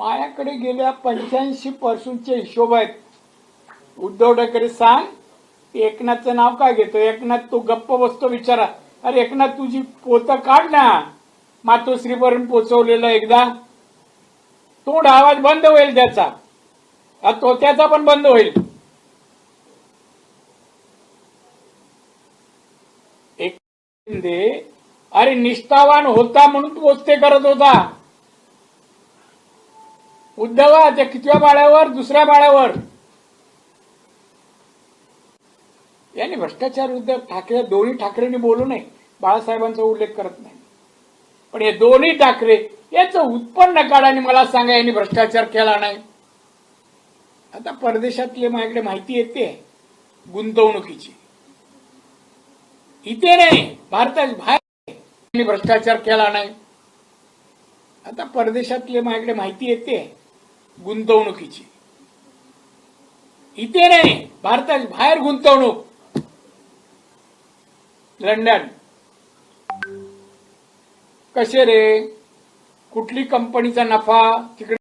माझ्याकडे गेल्या पंच्याऐंशी पासूनचे हिशोब आहेत. उद्धव ठाकरे सांग एकनाथचं नाव काय घेतो? एकनाथ तो गप्प बसतो विचारा. अरे एकनाथ तुझी पोतं काढ ना. मातोश्रीपर्यंत पोचवलेलं एकदा. तोंड आवाज बंद होईल त्याचा. तो त्याचा पण बंद होईल. एक अरे निष्ठावान होता म्हणून पोचते करत होता. उद्धवा त्या कितव्या बाळ्यावर दुसऱ्या बाळ्यावर यांनी भ्रष्टाचार उद्धव ठाकरे दोन्ही ठाकरेंनी बोलू नये. बाळासाहेबांचा उल्लेख करत नाही. पण हे दोन्ही ठाकरे याचं उत्पन्न काढाने मला सांगा यांनी भ्रष्टाचार केला नाही. आता परदेशातले माझ्याकडे माहिती येते गुंतवणुकीची. इथे नाही भारताच्या बाहेर यांनी भ्रष्टाचार केला नाही. आता परदेशातले माझ्याकडे माहिती येते गुंतवणुकीची. इथे नाही भारताच्या बाहेर गुंतवणूक. लंडन. कसे रे? कुठली कंपनीचा नफा? तिकडे